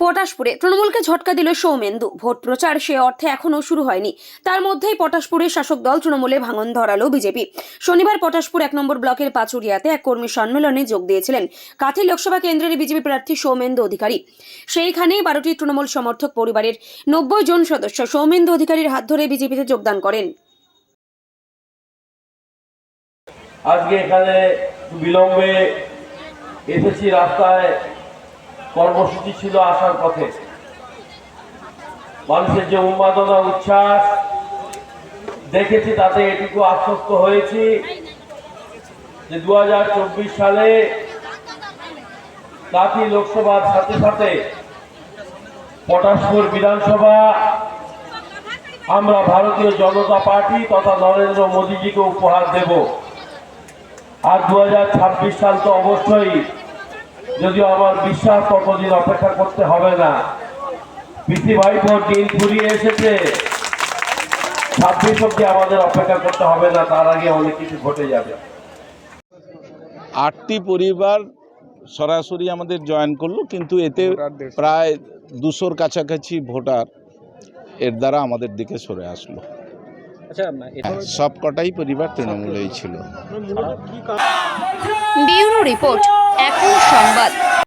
পটাশপুরে তৃণমূলকে ঝটকা দিল সৌমেন্দু। ভোট প্রচার সে অর্থে এখনও শুরু হয়নি। তার মধ্যেই পটাশপুরের শাসক দল তৃণমূলে ভাঙন ধরালো বিজেপি। শনিবার পটাশপুর এক নম্বর ব্লকের পাচুরিয়াতে এক কর্মী সম্মেলনে যোগ দিয়েছিলেন কাথি লোকসভা কেন্দ্রের বিজেপি প্রার্থী সৌমেন্দু অধিকারী। সেইখানেই বারোটি তৃণমূল সমর্থক পরিবারের নব্বই জন সদস্য সৌমেন্দু অধিকারীর হাত ধরে বিজেপিতে যোগদান করেন। আজকে এখানে বিলম্বে এসেছি রাস্তায়। কর্মসূচি ছিল আসার পথে। মানুষের যে উন্মাদনা, উচ্ছ্বাস দেখেছি, তাতে এটুকু আশ্বস্ত হয়েছি যে দু হাজার চব্বিশ সালে কাতি লোকসভার সাথে সাথে পটাশপুর বিধানসভা, আমরা ভারতীয় জনতা পার্টি তথা নরেন্দ্র মোদীজিকে উপহার দেব। আর দু হাজার ছাব্বিশ সাল তো অবশ্যই যদিও আমার বিশ্বাস ততদিন অপেক্ষা করতে হবে না। পিসি ভাইপোর দিন ফুরিয়ে এসেছে। ছাব্বিশ অব্দি আমাদের অপেক্ষা করতে হবে না তার আগে অনেক কিছু ঘটে যাবে। আটটি পরিবার সরাসরি আমাদের জয়েন করল কিন্তু এতে প্রায় দুশোর কাছাকাছি ভোটার এর দ্বারা আমাদের দিকে সরে আসলো। আচ্ছা এটা পরিবার তৃণমূলেই ছিল। Bureau report. এখন সংবাদ।